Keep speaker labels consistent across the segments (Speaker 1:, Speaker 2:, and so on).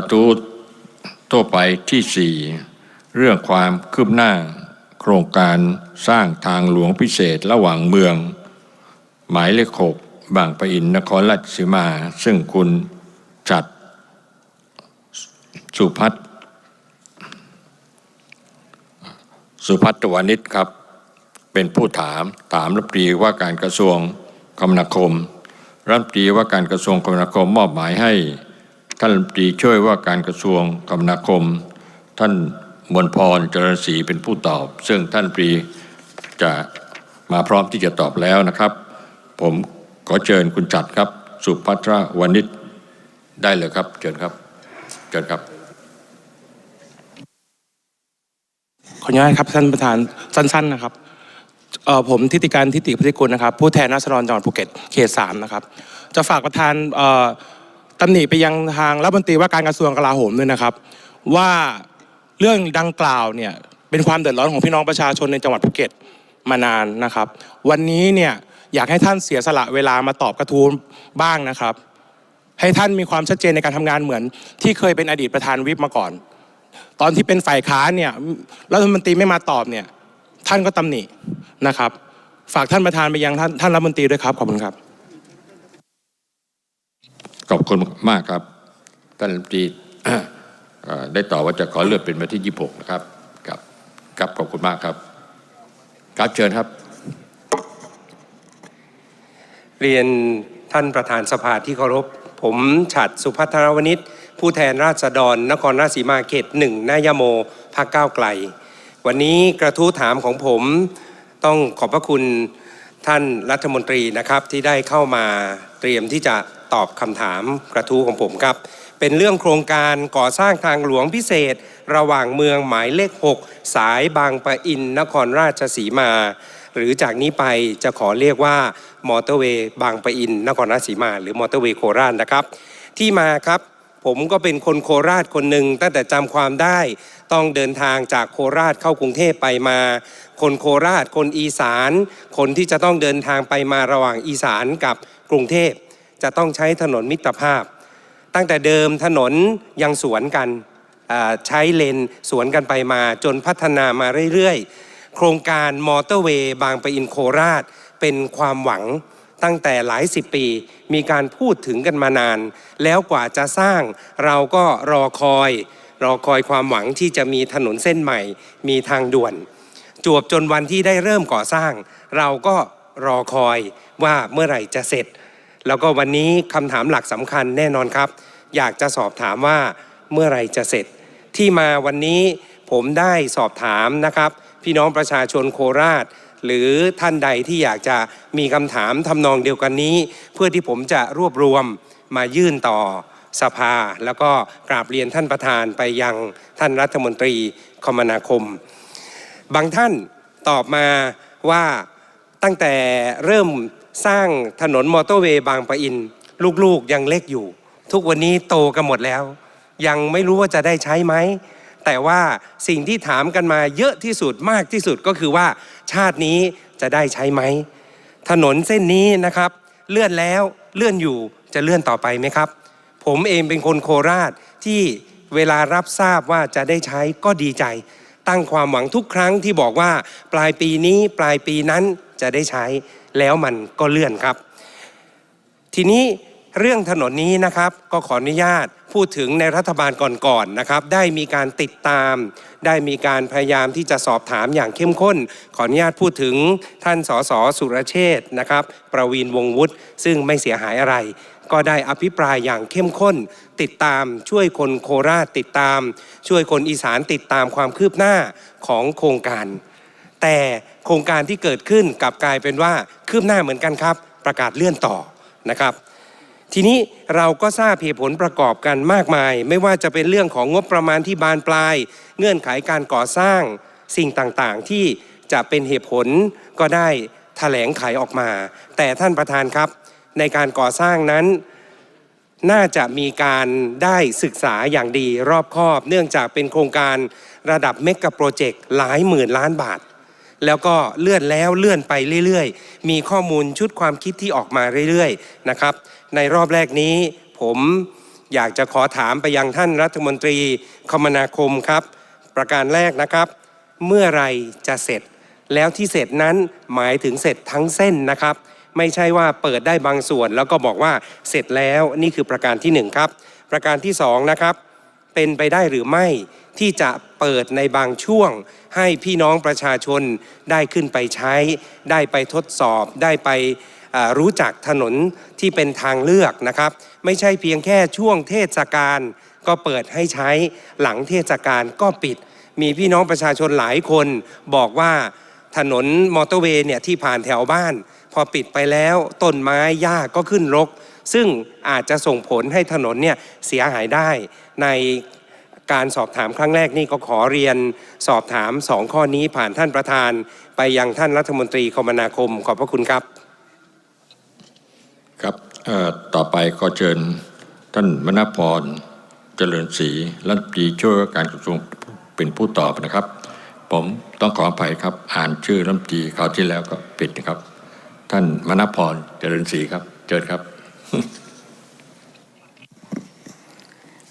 Speaker 1: ระทู้ทั่วไปที่สี่เรื่องความคืบหน้า โครงการสร้างทางหลวงพิเศษระหว่างเมือง หมายเลขหกบางปะอินนครราชสีมา ซึ่งคุณจัดสุพัฒสุพัฒน์วานิชครับ เป็นผู้ถามถามรัฐมนตรีว่าการกระทรวงคมนาคมรัฐมนตรีว่าการกระทรวงคมนาคมมอบหมายให้ ท่านตรีช่วยว่าการกระทรวงคมนาคม ท่านมวลพรเจริญศรีเป็นผู้ตอบ ซึ่งท่านรัฐมนตรีจะมาพร้อมที่จะตอบแล้วนะครับ ผมขอเชิญคุณจัดครับ สุภัทรวณิชได้เลยครับ เชิญครับ เชิญครับ
Speaker 2: ขออนุญาตครับท่านประธานสั้น ๆนะครับผมทิติการทิติพิธิกุลนะครับ ผู้แทนราษฎรจังหวัดภูเก็ตเขตสามนะครับ จะฝากประธานเอ่อ ตำหนิไปยังทางรัฐมนตรีว่าการกระทรวงกลาโหมด้วยนะครับ ว่าเรื่องดังกล่าวเนี่ยเป็นความเดือดร้อนของพี่น้องประชาชนในจังหวัดภูเก็ตมานานนะครับ วันนี้เนี่ยอยากให้ท่านเสียสละเวลามาตอบกระทู้บ้างนะครับ ให้ท่านมีความชัดเจนในการทำงานเหมือน ที่เคยเป็นอดีตประธานวิปมาก่อน ตอนที่เป็นฝ่ายค้านเนี่ยรัฐมนตรีไม่มาตอบเนี่ยท่านก็ตำหนินะครับ ฝากท่านประธานไปยังท่านท่านรัฐมนตรีด้วยครับขอบคุณครับ
Speaker 1: ขอบคุณมากครับท่านรัฐมนตรีได้ตอบว่าจะขอเลื่อนเป็นวันที่ 26 นะครับครับครับขอบคุณมากครับ ครับเชิญครับ
Speaker 3: เรียนท่านประธานสภาที่เคารพ ผมฉัดสุพัทรวณิชผู้แทนราษฎร นครราชสีมาเขตหนึ่งนายโมพักก้าวไกล วันนี้กระทู้ถามของผมต้องขอบพระคุณท่านรัฐมนตรีนะครับที่ได้เข้ามาเตรียมที่จะ ตอบคำถามกระทู้ของผมครับ เป็นเรื่องโครงการก่อสร้างทางหลวงพิเศษ ระหว่างเมืองหมายเลข 6 สายบางปะอินนครราชสีมา หรือจากนี้ไปจะขอเรียกว่ามอเตอร์เวย์บางปะอินนครราชสีมา หรือมอเตอร์เวย์โคราชนะครับ ที่มาครับผมก็เป็นคนโคราชคนหนึ่งตั้งแต่จำความได้ต้องเดินทางจากโคราชเข้ากรุงเทพไปมา คนโคราชคนอีสาน คนที่จะต้องเดินทางไปมาระหว่างอีสานกับกรุงเทพ จะต้องใช้ถนนมิตรภาพ ตั้งแต่เดิมถนนยังสวนกันใช้เลนสวนกันไปมาจนพัฒนามาเรื่อยๆ โครงการมอเตอร์เวย์บางปะอินโคราช เป็นความหวังตั้งแต่หลายสิบปี มีการพูดถึงกันมานาน แล้วกว่าจะสร้างเราก็รอคอย รอคอยความหวังที่จะมีถนนเส้นใหม่ มีทางด่วน จวบจนวันที่ได้เริ่มก่อสร้าง เราก็รอคอยว่าเมื่อไหร่จะเสร็จ แล้วก็วันนี้คำถามหลักสำคัญแน่นอนครับ อยากจะสอบถามว่าเมื่อไรจะเสร็จ ที่มาวันนี้ผมได้สอบถามนะครับ พี่น้องประชาชนโคราช หรือท่านใดที่อยากจะมีคำถามทำนองเดียวกันนี้ เพื่อที่ผมจะรวบรวมมายื่นต่อสภา แล้วก็กราบเรียนท่านประธานไปยังท่านรัฐมนตรีคมนาคม บางท่านตอบมาว่าตั้งแต่เริ่ม สร้างถนนมอเตอร์เวย์บางปะอิน ลูกๆยังเล็กอยู่ ทุกวันนี้โตกันหมดแล้ว ยังไม่รู้ว่าจะได้ใช้ไหม แต่ว่าสิ่งที่ถามกันมาเยอะที่สุดมากที่สุดก็คือว่าชาตินี้จะได้ใช้ไหม ถนนเส้นนี้นะครับ เลื่อนแล้วเลื่อนอยู่จะเลื่อนต่อไปไหมครับ ผมเองเป็นคนโคราชที่เวลารับทราบว่าจะได้ใช้ก็ดีใจ ตั้งความหวังทุกครั้งที่บอกว่าปลายปีนี้ปลายปีนั้นจะได้ใช้ แล้วมันก็เลื่อนครับ ทีนี้เรื่องถนนนี้นะครับก็ขออนุญาตพูดถึงในรัฐบาลก่อนๆนะครับ ได้มีการติดตาม ได้มีการพยายามที่จะสอบถามอย่างเข้มข้น ขออนุญาตพูดถึงท่านสสสุรเชษฐ์นะครับ ประวีนวงวุฒิซึ่งไม่เสียหายอะไร ก็ได้อภิปรายอย่างเข้มข้น ติดตามช่วยคนโคราชติดตาม ช่วยคนอีสานติดตามความคืบหน้าของโครงการ แต่ ครงการที่เกิดขึ้นกลับกลายเป็นว่าคืบหน้าเหมือนกันครับ ประกาศเลื่อนต่อนะครับ ทีนี้เราก็ทราบเหตุผลประกอบกันมากมาย ไม่ว่าจะเป็นเรื่องของงบประมาณที่บานปลาย เงื่อนไขการก่อสร้างสิ่งต่างๆ ที่จะเป็นเหตุผลก็ได้แถลงไขออกมา แต่ท่านประธานครับ ในการก่อสร้างนั้นน่าจะมีการได้ศึกษาอย่างดีรอบคอบ เนื่องจากเป็นโครงการระดับเมกะโปรเจกต์หลายหมื่นล้านบาท แล้วก็เลื่อนแล้วเลื่อนไปเรื่อยๆ มีข้อมูลชุดความคิดที่ออกมาเรื่อยๆนะครับ ในรอบแรกนี้ผมอยากจะขอถามไปยังท่านรัฐมนตรีคมนาคมครับ ประการแรกนะครับ เมื่อไรจะเสร็จ แล้วที่เสร็จนั้นหมายถึงเสร็จทั้งเส้นนะครับ ไม่ใช่ว่าเปิดได้บางส่วน แล้วก็บอกว่าเสร็จแล้วนี่คือประการที่หนึ่งครับประการที่สองนะครับเป็นไปได้หรือไม่ ที่จะเปิดในบางช่วง ให้พี่น้องประชาชนได้ขึ้นไปใช้ ได้ไปทดสอบ ได้ไปรู้จักถนนที่เป็นทางเลือกนะครับ ไม่ใช่เพียงแค่ช่วงเทศกาลก็เปิดให้ใช้หลังเทศกาลก็ปิด มีพี่น้องประชาชนหลายคนบอกว่าถนนมอเตอร์เวย์เนี่ยที่ผ่านแถวบ้าน พอปิดไปแล้วต้นไม้หญ้าก็ขึ้นรก ซึ่งอาจจะส่งผลให้ถนนเนี่ยเสียหายได้ใน การสอบถามครั้งแรกนี่ก็ขอเรียนสอบถามสองข้อนี้ผ่านท่านประธาน ไปยังท่านรัฐมนตรีคมนาคมขอบพระคุณครับ
Speaker 1: ครับต่อไปขอเชิญท่านมณพรเจริญศรีรัฐมนตรีช่วยวการกระทรวงเป็นผู้ตอบนะครับ ผมต้องขออภัยครับ อ่านชื่อรัฐมนตรีคราวที่แล้วก็ผิดนะครับ ท่านมณพรเจริญศรีครับเชิญครับ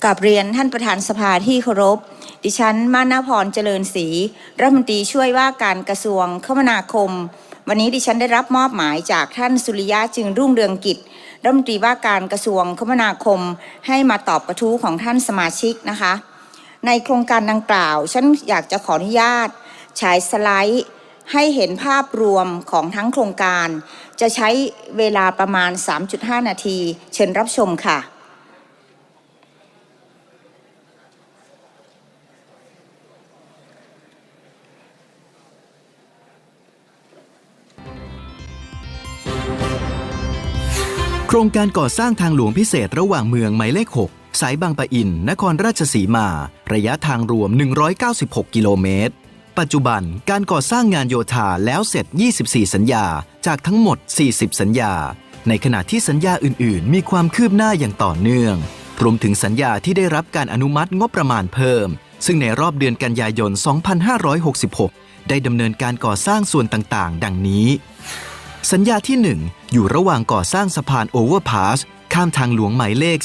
Speaker 4: กับเรียนท่านประธานสภาที่เคารพ ดิฉัน มานาพรเจริญศรีรัฐมนตรีช่วยว่าการกระทรวงคมนาคม วันนี้ดิฉันได้รับมอบหมายจากท่านสุริยะจึงรุ่งเรืองกิจรัฐมนตรีว่าการกระทรวงคมนาคม ให้มาตอบกระทู้ของท่านสมาชิกนะคะ ในโครงการดังกล่าว ฉันอยากจะขออนุญาต ฉายสไลด์ ให้เห็นภาพรวมของทั้งโครงการ จะใช้เวลาประมาณ 3.5 นาที เชิญรับชมค่ะ
Speaker 5: โครงการก่อสร้างทางหลวงพิเศษระหว่างเมืองหมายเลข 6 สายบางปะอิน นครราชสีมา ระยะทางรวม 196 กิโลเมตร ปัจจุบันการก่อสร้างงานโยธาแล้วเสร็จ 24 สัญญา จากทั้งหมด 40 สัญญา ในขณะที่สัญญาอื่น ๆ มีความคืบหน้าอย่างต่อเนื่อง รวมถึงสัญญาที่ได้รับการอนุมัติงบประมาณเพิ่ม ซึ่งในรอบเดือนกันยายน 2566 ได้ดำเนินการก่อสร้างส่วนต่าง ๆ ดังนี้ สัญญาที่ 1 อยู่ระหว่างก่อสร้างสะพานโอเวอร์พาสข้ามทางหลวงหมายเลข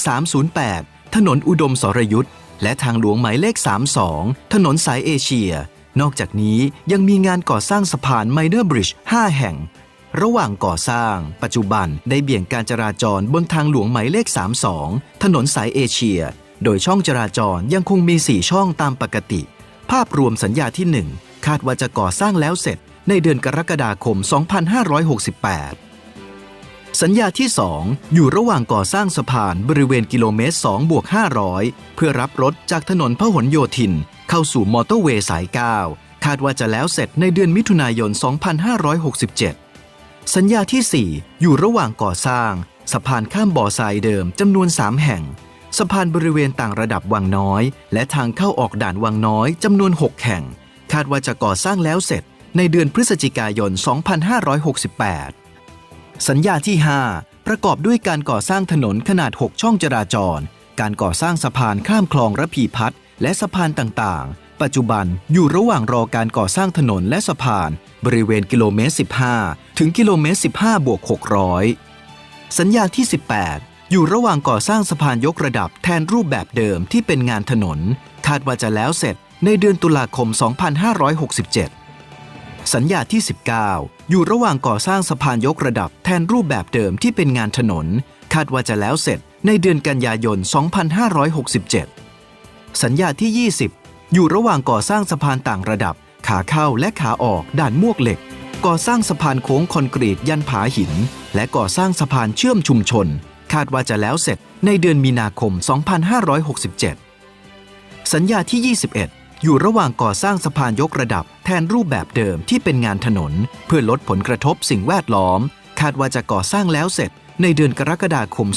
Speaker 5: 308 ถนนอุดมสรยุทธ์และทางหลวงหมายเลข 32 ถนนสายเอเชีย นอกจากนี้ยังมีงานก่อสร้างสะพานไมเนอร์บริดจ์5แห่ง ระหว่างก่อสร้าง ปัจจุบันได้เบี่ยงการจราจรบนทางหลวงหมายเลข 32 ถนนสายเอเชีย โดยช่องจราจรยังคงมี 4 ช่องตามปกติ ภาพรวมสัญญาที่ 1 คาดว่าจะก่อสร้างแล้วเสร็จ ในเดือนกรกฎาคม 2568 สัญญาที่ 2 อยู่ระหว่างก่อสร้างสะพานบริเวณกิโลเมตร2บวก500 เพื่อรับรถจากถนนพหลโยธิน เข้าสู่มอเตอร์เวย์สาย 9 คาดว่าจะแล้วเสร็จในเดือนมิถุนายน 2567 สัญญาที่ 4 อยู่ระหว่างก่อสร้าง สะพานข้ามบ่อทรายเดิมจำนวน 3 แห่ง สะพานบริเวณต่างระดับวังน้อย และทางเข้าออกด่านวังน้อยจำนวน 6 แห่ง คาดว่าจะก่อสร้างแล้วเสร็จ ในเดือนพฤศจิกายน 2568 สัญญาที่ 5 ประกอบด้วยการก่อสร้างถนนขนาด 6 ช่องจราจร การก่อสร้างสะพานข้ามคลองระพีพัฒน์และสะพานต่างๆ ปัจจุบันอยู่ระหว่างรอการก่อสร้างถนนและสะพาน บริเวณกิโลเมตร 15 ถึงกิโลเมตร 15บวก600 สัญญาที่ 18 อยู่ระหว่างก่อสร้างสะพานยกระดับแทนรูปแบบเดิมที่เป็นงานถนน คาดว่าจะแล้วเสร็จในเดือนตุลาคม 2567 สัญญาที่ 19 อยู่ระหว่างก่อสร้างสะพานยกระดับแทนรูปแบบเดิมที่เป็นงานถนน คาดว่าจะแล้วเสร็จในเดือนกันยายน 2567 สัญญาที่ 20 อยู่ระหว่างก่อสร้างสะพานต่างระดับ ขาเข้าและขาออกด่านมวกเหล็ก ก่อสร้างสะพานโค้งคอนกรีตยันผาหิน และก่อสร้างสะพานเชื่อมชุมชน คาดว่าจะแล้วเสร็จในเดือนมีนาคม 2567 สัญญาที่ 21 อยู่ระหว่างก่อสร้างสะพานยกระดับแทนรูปแบบเดิมที่เป็นงานถนน เพื่อลดผลกระทบสิ่งแวดล้อม คาดว่าจะก่อสร้างแล้วเสร็จในเดือนกรกฎาคม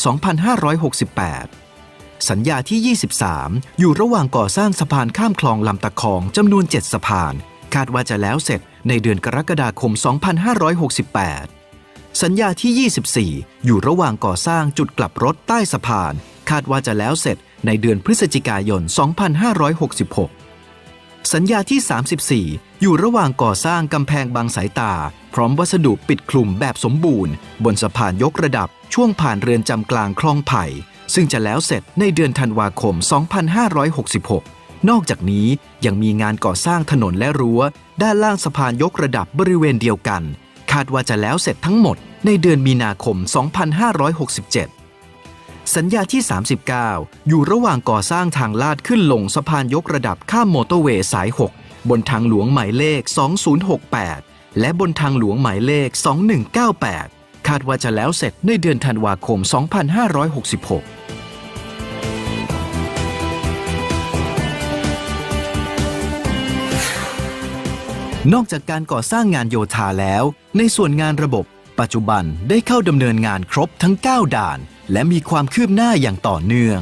Speaker 5: 2568 สัญญาที่ 23 อยู่ระหว่างก่อสร้างสะพานข้ามคลองลำตะคองจำนวน 7 สะพาน คาดว่าจะแล้วเสร็จในเดือนกรกฎาคม 2568 สัญญาที่ 24 อยู่ระหว่างก่อสร้างจุดกลับรถใต้สะพาน คาดว่าจะแล้วเสร็จในเดือนพฤศจิกายน 2566 สัญญาที่ 34 อยู่ระหว่างก่อสร้างกำแพงบางสายตา พร้อมวัสดุปิดคลุมแบบสมบูรณ์ บนสะพานยกระดับช่วงผ่านเรือนจำกลางคลองไผ่ ซึ่งจะแล้วเสร็จในเดือนธันวาคม 2566 นอกจากนี้ยังมีงานก่อสร้างถนนและรั้ว ด้านล่างสะพานยกระดับบริเวณเดียวกัน คาดว่าจะแล้วเสร็จทั้งหมดในเดือนมีนาคม 2567 สัญญาที่ 39 อยู่ระหว่างก่อสร้างทางลาดขึ้นลงสะพานยกระดับข้ามมอเตอร์เวย์สาย 6 บนทางหลวงหมายเลข 2068 และบนทางหลวงหมายเลข 2198 คาดว่าจะแล้วเสร็จในเดือนธันวาคม 2566นอกจากการก่อสร้างงานโยธาแล้ว ในส่วนงานระบบ ปัจจุบันได้เข้าดำเนินงานครบทั้ง 9 ด่าน และมีความคืบหน้าอย่างต่อเนื่อง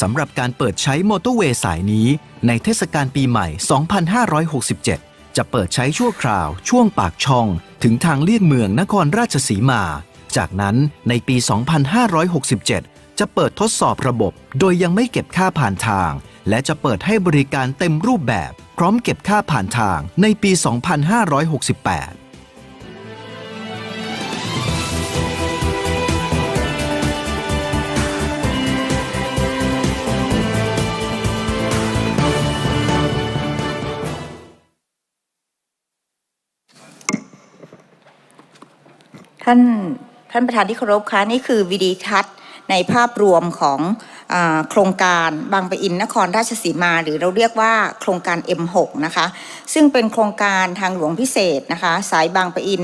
Speaker 5: สำหรับการเปิดใช้มอเตอร์เวย์สายนี้ ในเทศกาลปีใหม่ 2567 จะเปิดใช้ชั่วคราวช่วงปากช่องถึงทางเลี่ยงเมืองนครราชสีมา จากนั้นในปี 2567 จะเปิดทดสอบระบบ โดยยังไม่เก็บค่าผ่านทาง และจะเปิดให้บริการเต็มรูปแบบ พร้อมเก็บค่าผ่านทางในปี 2568
Speaker 4: ท่านท่านประธานที่เคารพคะนี่คือวิดีทัศน์ในภาพรวมของอโครงการบางปะอินนครราชสีมา หรือเราเรียกว่าโครงการ M6 นะคะซึ่งเป็นโครงการทางหลวงพิเศษนะคะสายบางปะอิน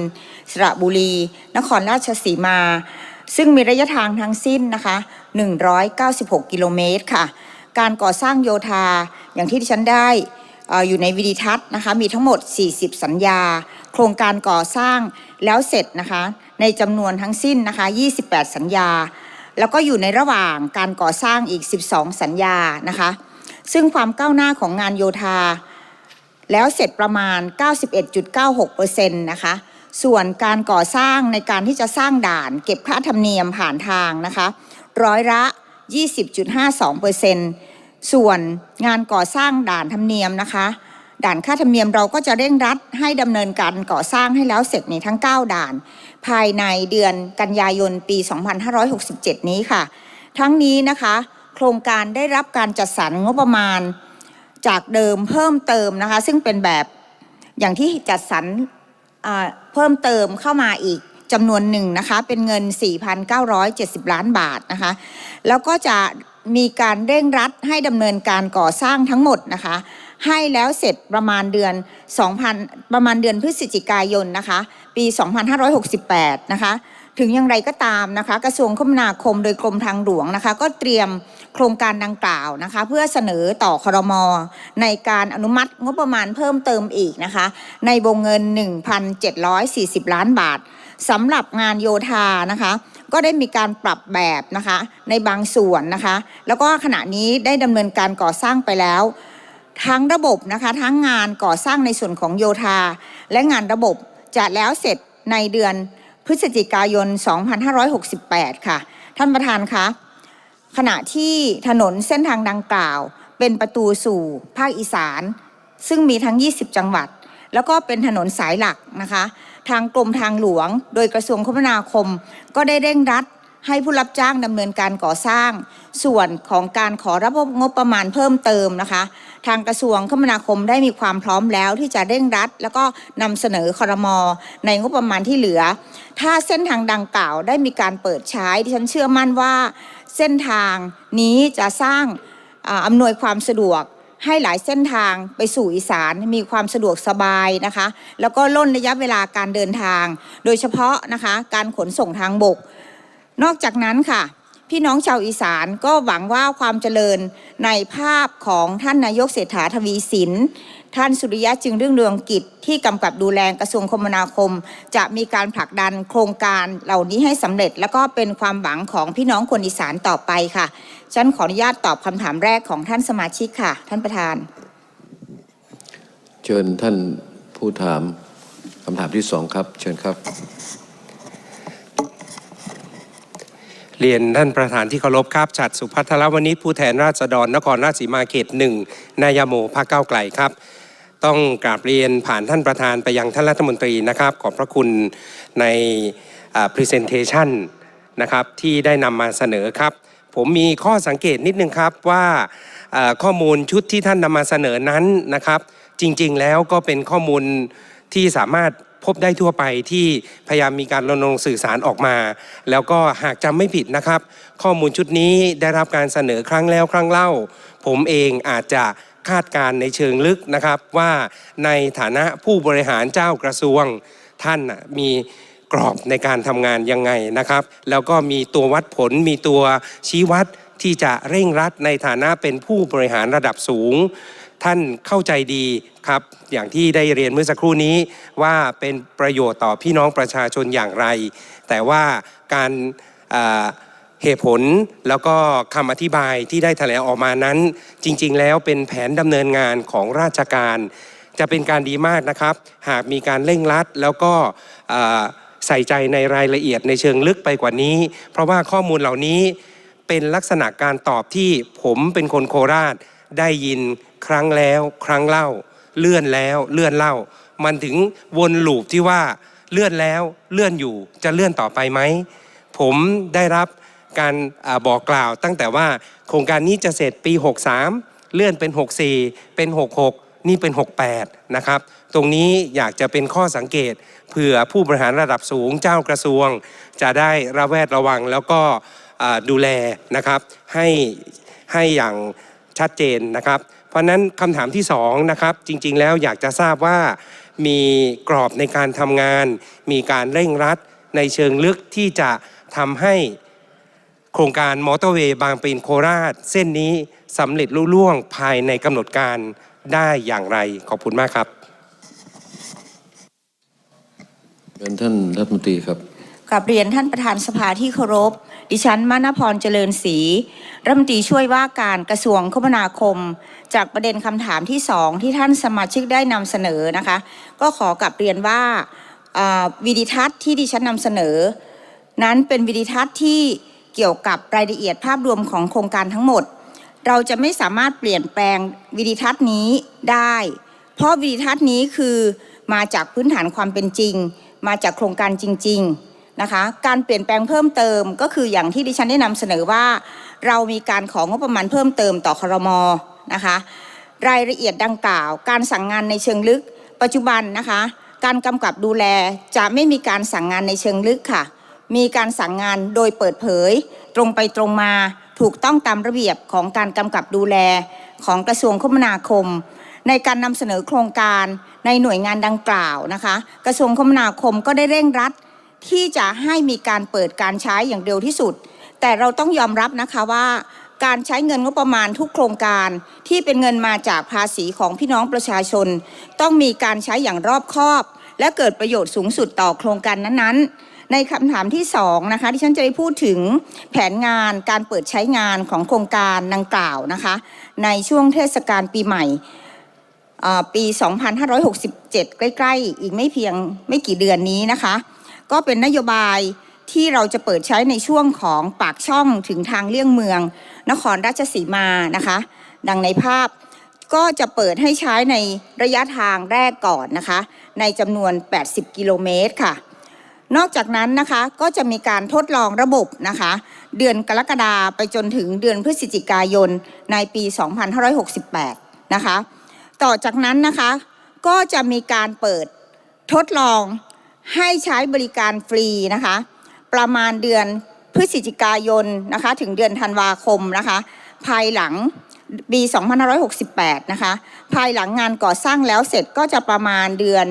Speaker 4: สระบุรี นครราชสีมา ซึ่งมีระยะทางทั้งสิ้นนะคะ 196 กิโลเมตรค่ะ การก่อสร้างโยธาอย่างที่ดิฉันได้เอ่ออยู่ในวิดีทัศน์นะคะมีทั้งหมด 40 สัญญา โครงการก่อสร้างแล้วเสร็จนะคะ ในจำนวนทั้งสิ้นนะคะ 28 สัญญา แล้วก็อยู่ในระหว่างการก่อสร้างอีก 12 สัญญานะคะ ซึ่งความก้าวหน้าของงานโยธา แล้วเสร็จประมาณ 91.96%นะคะ ส่วนการก่อสร้างในการที่จะสร้างด่านเก็บค่าธรรมเนียมผ่านทางนะคะ ร้อยละ 20.52%ส่วนงานก่อสร้างด่านธรรมเนียมนะคะด่านค่าธรรมเนียมเราก็จะเร่งรัดให้ดำเนินการก่อสร้างให้แล้วเสร็จในทั้ง 9 ด่าน ภายในเดือนกันยายนปี 2567 นี้ค่ะ ทั้งนี้นะคะ โครงการได้รับการจัดสรรงบประมาณจากเดิมเพิ่มเติมนะคะ ซึ่งเป็นแบบอย่างที่จัดสรรเพิ่มเติมเข้ามาอีกจำนวนหนึ่งนะคะ เป็นเงิน 4,970 ล้านบาทนะคะ แล้วก็จะมีการเร่งรัดให้ดำเนินการก่อสร้างทั้งหมดนะคะ ให้แล้วเสร็จประมาณเดือน 2,000 ประมาณเดือนพฤศจิกายนนะคะ 2568 นะคะ ถึงอย่างไรก็ตามนะคะ กระทรวงคมนาคมโดยกรมทางหลวงนะคะ ก็เตรียมโครงการดังกล่าวนะคะ เพื่อเสนอต่อครม ในการอนุมัติงบประมาณเพิ่มเติมอีกนะคะ ในวงเงิน 1,740 ล้านบาทสำหรับงานโยธานะคะ ก็ได้มีการปรับแบบนะคะในบางส่วนนะคะ แล้วก็ขณะนี้ได้ดำเนินการก่อสร้างไปแล้วทั้งระบบนะคะทั้งงานก่อสร้างในส่วนของโยธา และงานระบบ จะแล้วเสร็จในเดือนพฤศจิกายน 2568 ค่ะ ท่านประธานคะขณะที่ถนนเส้นทางดังกล่าว เป็นประตูสู่ภาคอีสาน ซึ่งมีทั้ง 20 จังหวัด แล้วก็เป็นถนนสายหลักนะคะ ทางกรมทางหลวง โดยกระทรวงคมนาคม ก็ได้เร่งรัดให้ผู้รับจ้างดำเนินการก่อสร้าง ส่วนของการขอรับงบประมาณเพิ่มเติมนะคะ ทางกระทรวงคมนาคมได้มีความพร้อมแล้วที่จะเร่งรัด แล้วก็นำเสนอคอรมอในงบประมาณที่เหลือ ถ้าเส้นทางดังกล่าวได้มีการเปิดใช้ดิฉันเชื่อมั่นว่า เส้นทางนี้จะสร้างอ่าอำนวยความสะดวกให้หลายเส้นทางไปสู่อีสานมีความสะดวกสบายนะคะ แล้วก็ล่นระยะเวลาการเดินทาง โดยเฉพาะนะคะการขนส่งทางบก นอกจากนั้นค่ะ พี่น้องชาวอีสานก็หวังว่าความเจริญในภาพของท่านนายกเศรษฐาทวีสิน ท่านสุริยะจึงเรื่องเรืองกิจที่กำกับดูแลกระทรวงคมนาคม จะมีการผลักดันโครงการเหล่านี้ให้สำเร็จ แล้วก็เป็นความหวังของพี่น้องคนอีสานต่อไปค่ะ ฉันขออนุญาตตอบคำถามแรกของท่านสมาชิกค่ะ ท่านประธาน
Speaker 6: เชิญท่านผู้ถามคำถามที่สองครับ เชิญครับ
Speaker 3: เรียนท่านประธานที่เคารพครับฉัดสุพัทรวณิชผู้แทนราษฎรนครราชสีมาเขตหนึ่งนายโมพรรคก้าไกลครับ ต้องกราบเรียนผ่านท่านประธานไปยังท่านรัฐมนตรีนะครับ ขอบพระคุณในอ่า presentation นะครับที่ได้นำมาเสนอครับ ผมมีข้อสังเกตนิดนึงครับว่าข้อมูลชุดที่ท่านนำมาเสนอนั้นนะครับ จริงๆแล้วก็เป็นข้อมูลที่สามารถ พบได้ทั่วไปที่พยายามมีการรณรงค์สื่อสารออกมา แล้วก็หากจำไม่ผิดนะครับ ข้อมูลชุดนี้ได้รับการเสนอครั้งแล้วครั้งเล่า ผมเองอาจจะคาดการณ์ในเชิงลึกนะครับว่าในฐานะผู้บริหารเจ้ากระทรวงท่านมีกรอบในการทำงานยังไงนะครับ แล้วก็มีตัววัดผลมีตัวชี้วัดที่จะเร่งรัดในฐานะเป็นผู้บริหารระดับสูง ท่านเข้าใจดีครับ อย่างที่ได้เรียนเมื่อสักครู่นี้ว่าเป็นประโยชน์ต่อพี่น้องประชาชนอย่างไร แต่ว่าการเหตุผลแล้วก็คำอธิบายที่ได้แถลงออกมานั้น จริง ๆ แล้วเป็นแผนดำเนินงานของราชการ จะเป็นการดีมากนะครับ หากมีการเร่งรัดแล้วก็ใส่ใจในรายละเอียดในเชิงลึกไปกว่านี้ เพราะว่าข้อมูลเหล่านี้เป็นลักษณะการตอบที่ผมเป็นคนโคราชได้ยิน ครั้งแล้ว ครั้งเล่า เลื่อนแล้วเลื่อนเล่า มันถึงวนลูปที่ว่าเลื่อนแล้วเลื่อนอยู่จะเลื่อนต่อไปไหม ผมได้รับการอบอกกล่าวตั้งแต่ว่าโครงการนี้จะเสร็จปี 63 เลื่อนเป็น 64 เป็น 66 นี่เป็น 68 นะครับ ตรงนี้อยากจะเป็นข้อสังเกตเผื่อผู้บริหารระดับสูงเจ้ากระทรวง จะได้ระแวดระวังแล้วก็ดูแลนะครับให้ให้อย่างชัดเจนนะครับ เพราะนั้นคำถามที่สองนะครับจริง ๆ แล้วอยากจะทราบว่ามีกรอบในการทำงาน มีการเร่งรัดในเชิงลึกที่จะทำให้โครงการมอเตอร์เวย์บางปะอินโคราช เส้นนี้สำเร็จลุล่วงภายในกำหนดการได้อย่างไร ขอบคุณมากครับ
Speaker 6: เชิญท่านรัฐมนตรีครับ
Speaker 4: กับเรียนท่านประธานสภาที่เคารพ ดิฉันมณพรเจริญศรีรัฐมนตรีช่วยว่าการกระทรวงคมนาคม จากประเด็นคำถามที่สองที่ท่านสมาชิกได้นำเสนอนะคะ ก็ขอกลับเรียนว่าอ่าวิดิทัศน์ที่ดิฉันนำเสนอ นั้นเป็นวิดิทัศน์ที่เกี่ยวกับรายละเอียดภาพรวมของโครงการทั้งหมด เราจะไม่สามารถเปลี่ยนแปลงวิดิทัศน์นี้ได้ เพราะวิดิทัศน์นี้คือมาจากพื้นฐานความเป็นจริง มาจากโครงการจริง ๆ นะคะการเปลี่ยนแปลงเพิ่มเติมก็คืออย่างที่ดิฉันได้นำเสนอว่า เรามีการของงบประมาณเพิ่มเติมต่อครมนะคะรายละเอียดดังกล่าว การสั่งงานในเชิงลึก ปัจจุบันนะคะการกำกับดูแลจะไม่มีการสั่งงานในเชิงลึกค่ะ มีการสั่งงานโดยเปิดเผย ตรงไปตรงมาถูกต้องตามระเบียบของการกำกับดูแลของกระทรวงคมนาคม ในการนำเสนอโครงการในหน่วยงานดังกล่าวนะคะ กระทรวงคมนาคมก็ได้เร่งรัด ที่จะให้มีการเปิดการใช้อย่างเร็วที่สุด แต่เราต้องยอมรับนะคะว่า การใช้เงินงบประมาณทุกโครงการที่เป็นเงินมาจากภาษีของพี่น้องประชาชน ต้องมีการใช้อย่างรอบคอบ และเกิดประโยชน์สูงสุดต่อโครงการนั้นๆ ในคำถามที่สองนะคะที่ฉันจะได้พูดถึงแผนงานการเปิดใช้งานของโครงการดังกล่าวนะคะ ในช่วงเทศกาลปีใหม่เอ่อปี 2567 ใกล้ ๆ อีกไม่เพียงไม่กี่เดือนนี้นะคะ ก็เป็นนโยบายที่เราจะเปิดใช้ในช่วงของปากช่องถึงทางเลี่ยงเมือง นครราชสีมานะคะ ดังในภาพก็จะเปิดให้ใช้ในระยะทางแรกก่อนนะคะ ในจำนวน 80 กิโลเมตรค่ะ นอกจากนั้นนะคะก็จะมีการทดลองระบบนะคะ เดือนกรกฎาไปจนถึงเดือนพฤศจิกายนในปี 2568 นะคะ ต่อจากนั้นนะคะก็จะมีการเปิดทดลอง ให้ใช้บริการฟรีนะคะ ประมาณเดือนพฤศจิกายนนะคะถึงเดือนธันวาคมนะคะ ภายหลังปี2568 นะคะ ภายหลังงานก่อสร้างแล้วเสร็จก็จะประมาณเดือน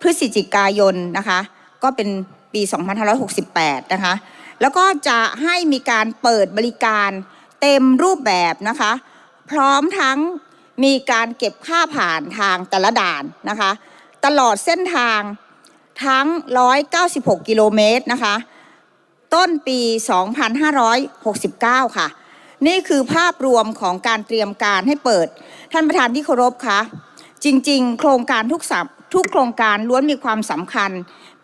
Speaker 4: พฤศจิกายนนะคะ ก็เป็นปี 2568 นะคะ แล้วก็จะให้มีการเปิดบริการเต็มรูปแบบนะคะ พร้อมทั้งมีการเก็บค่าผ่านทางแต่ละด่านนะคะ ตลอดเส้นทาง ทั้ง 196 กิโลเมตรนะคะ ต้นปี 2569 ค่ะ นี่คือภาพรวมของการเตรียมการให้เปิด ท่านประธานที่เคารพคะจริง ๆ โครงการทุกสับทุกโครงการล้วนมีความสำคัญ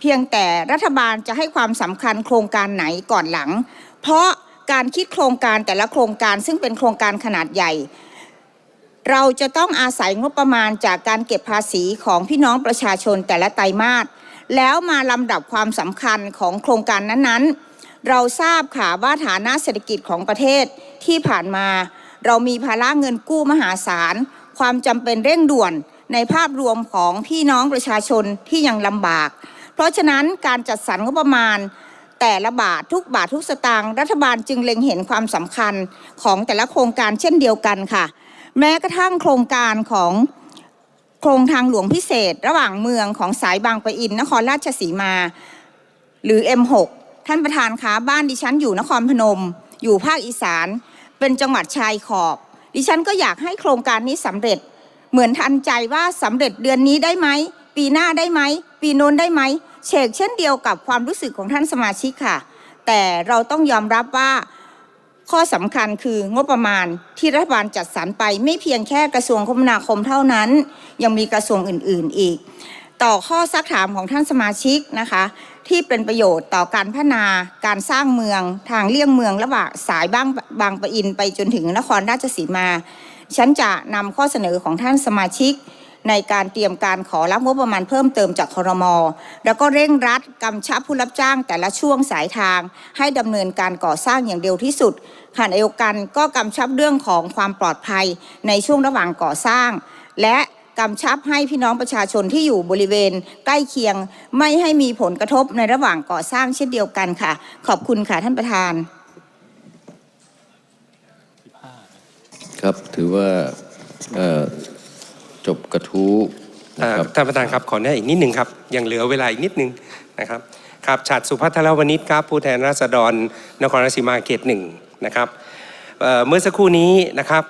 Speaker 4: เพียงแต่รัฐบาลจะให้ความสำคัญโครงการไหนก่อนหลัง เพราะการคิดโครงการแต่ละโครงการซึ่งเป็นโครงการขนาดใหญ่ เราจะต้องอาศัยงบประมาณจากการเก็บภาษีของพี่น้องประชาชนแต่ละไตรมาส แล้วมาลำดับความสำคัญของโครงการนั้นๆ เราทราบค่ะว่าฐานะเศรษฐกิจของประเทศที่ผ่านมา เรามีภาระเงินกู้มหาศาล ความจำเป็นเร่งด่วนในภาพรวมของพี่น้องประชาชนที่ยังลำบาก เพราะฉะนั้นการจัดสรรงบประมาณ แต่ละบาททุกบาททุกสตางค์รัฐบาลจึงเล็งเห็นความสำคัญของแต่ละโครงการเช่นเดียวกันค่ะ แม้กระทั่งโครงการของ โครงทางหลวงพิเศษ ระหว่างเมืองของสายบางปะอิน นครราชสีมา หรือ M6 ท่านประธานคะบ้านดิฉันอยู่นครพนม อยู่ภาคอีสาน เป็นจังหวัดชายขอบ ดิฉันก็อยากให้โครงการนี้สำเร็จ เหมือนทันใจว่าสำเร็จเดือนนี้ได้ไหมปีหน้าได้ไหมปีโน้นได้ไหมเชกเช่นเดียวกับความรู้สึกของท่านสมาชิกค่ะ แต่เราต้องยอมรับว่า ข้อสำคัญคืองบประมาณที่รัฐบาลจัดสรรไป ไม่เพียงแค่กระทรวงคมนาคมเท่านั้น ยังมีกระทรวงอื่น ๆ อีก ต่อข้อซักถามของท่านสมาชิกนะคะ ที่เป็นประโยชน์ต่อการพัฒนาการสร้างเมืองทางเลี่ยงเมืองระหว่างสายบางบางปะอินไปจนถึงนครราชสีมา ฉันจะนำข้อเสนอของท่านสมาชิก ในการเตรียมการขอรับงบประมาณเพิ่มเติมจากครมแล้วก็เร่งรัดกำชับผู้รับจ้างแต่ละช่วงสายทาง ให้ดำเนินการก่อสร้างอย่างเร็วที่สุดขณะเดียวกันก็กำชับเรื่องของความปลอดภัยในช่วงระหว่างก่อสร้าง และกำชับให้พี่น้องประชาชนที่อยู่บริเวณ ใกล้เคียงไม่ให้มีผลกระทบในระหว่างก่อสร้างเช่นเดียวกันค่ะ ขอบคุณค่ะท่านประธาน
Speaker 6: ครับถือว่า จบกระทู้นะครับ
Speaker 3: ท่านประธานครับขอแนะอีกนิดหนึ่งครับยังเหลือเวลาอีกนิดหนึ่งนะครับครับฉัดสุพัทรวณิชครับผู้แทนราษฎรนครราชสีมาเขตหนึ่งนะครับเเมื่อสักครู่นี้นะครับ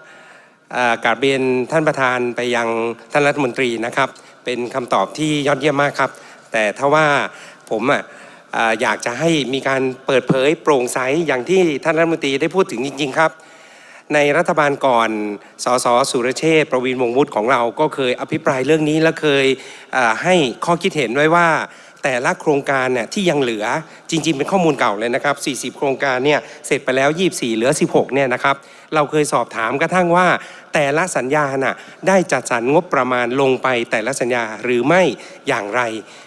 Speaker 3: กราบเรียนท่านประธานไปยังท่านรัฐมนตรีนะครับ เป็นคำตอบที่ยอดเยี่ยมมากครับ แต่ถ้าว่าผมอะอยากจะให้มีการเปิดเผยโปร่งใสอย่างที่ท่านรัฐมนตรีได้พูดถึงจริง ๆ ครับ ในรัฐบาลก่อน สสสุรเชษฐ์ประวินวงศ์วุฒิของเราก็เคยอภิปรายเรื่องนี้และเคยเให้ข้อคิดเห็นไว้ว่า แต่ละโครงการเนี่ยที่ยังเหลือจริง ๆ เป็นข้อมูลเก่าเลยนะครับ 40 โครงการเนี่ยเสร็จไปแล้ว 24 เหลือ 16 เนี่ยนะครับ เราเคยสอบถามกระทั่งว่า แต่ละสัญญาน่ะได้จัดสรรงบประมาณลงไปแต่ละสัญญาหรือไม่อย่างไร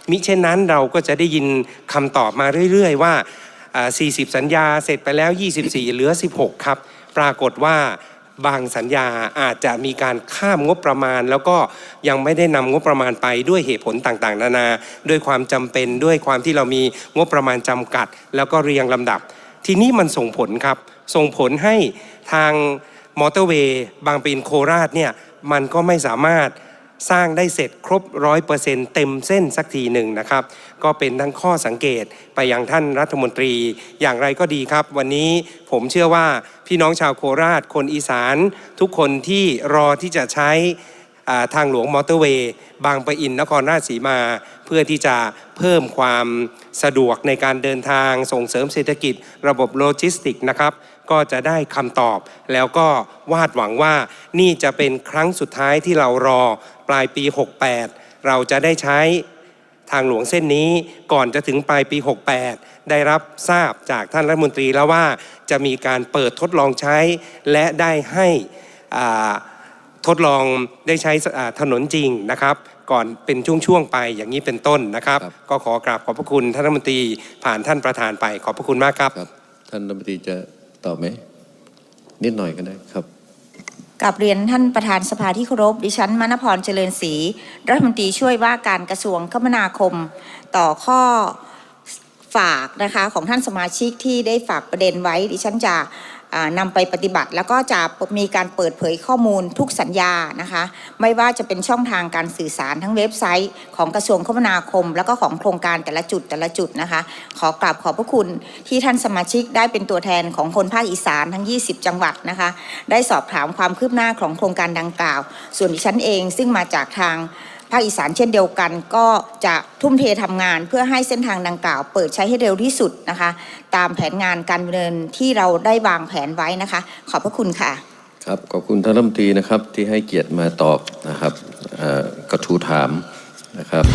Speaker 3: มิเช่นนั้นเราก็จะได้ยินคำตอบมาเรื่อย ๆ ว่าอ่า40 สัญญาเสร็จไปแล้ว 24 เหลือ 16 ครับ ปรากฏว่าบางสัญญาอาจจะมีการข้ามงบประมาณ แล้วก็ยังไม่ได้นำงบประมาณไปด้วยเหตุผลต่างๆ นานา ด้วยความจำเป็นด้วยความที่เรามีงบประมาณจำกัด แล้วก็เรียงลำดับ ทีนี้มันส่งผลครับ ส่งผลให้ทางมอเตอร์เวย์บางปีนโคราชเนี่ยมันก็ไม่สามารถ สร้างได้เสร็จครบร้อยเปอร์เซ็นต์เต็มเส้นสักทีหนึ่งนะครับ ก็เป็นทั้งข้อสังเกตไปยังท่านรัฐมนตรีอย่างไรก็ดีครับ วันนี้ผมเชื่อว่าพี่น้องชาวโคราชคนอีสาน ทุกคนที่รอที่จะใช้ ทางหลวงมอเตอร์เวย์บางปะอินนครราชสีมา เพื่อที่จะเพิ่มความสะดวกในการเดินทางส่งเสริมเศรษฐกิจ ระบบโลจิสติกส์นะครับ ก็จะได้คำตอบ แล้วก็วาดหวังว่านี่จะเป็นครั้งสุดท้ายที่เรารอปลายปี 68 เราจะได้ใช้ทางหลวงเส้นนี้ก่อนจะถึงปลายปี 68 ได้รับทราบจากท่านรัฐมนตรีแล้วว่าจะมีการเปิดทดลองใช้และได้ให้อ่า ทดลองได้ใช้อ่าถนนจริงนะครับ ก่อนเป็นช่วงๆไปอย่างนี้เป็นต้นนะครับ
Speaker 6: ครับ
Speaker 3: ก็ขอกราบขอบพระคุณท่านรัฐมนตรีผ่านท่านประธานไปขอบพระคุณมากครับ
Speaker 6: ครับ ท่านรัฐมนตรีจะตอบไหมนิดหน่อยก็ได้ครับ
Speaker 4: กับเรียนท่านประธานสภาที่เคารพดิฉันมณพรเจริญศรีรัฐมนตรีช่วยว่าการกระทรวงคมนาคมต่อข้อฝากนะคะของท่านสมาชิกที่ได้ฝากประเด็นไว้ดิฉันจะอ่า นำไปปฏิบัติ แล้วก็จะมีการเปิดเผยข้อมูลทุกสัญญานะคะไม่ว่าจะเป็นช่องทางการสื่อสารทั้งเว็บไซต์ ของกระทรวงคมนาคม แล้วก็ของโครงการแต่ละจุดแต่ละจุดนะคะขอกราบขอบพระคุณที่ท่านสมาชิกได้เป็นตัวแทนของคนภาคอีสานทั้ง 20 จังหวัดนะคะได้สอบถามความคืบหน้าของโครงการดังกล่าว ส่วนดิฉันเองซึ่งมาจากทาง ภาคอีสานเช่นเดียวกัน ก็จะทุ่มเททำงานเพื่อให้เส้นทางดังกล่าว เปิดใช้ให้เร็วที่สุดนะคะ ตามแผนงานการดำเนินที่เราได้วางแผนไว้นะคะ ขอบพระคุณค่ะ
Speaker 6: ครับขอบคุณท่านรัฐมนตรีนะครับที่ให้เกียรติมาตอบนะครับกระทูถามนะครับ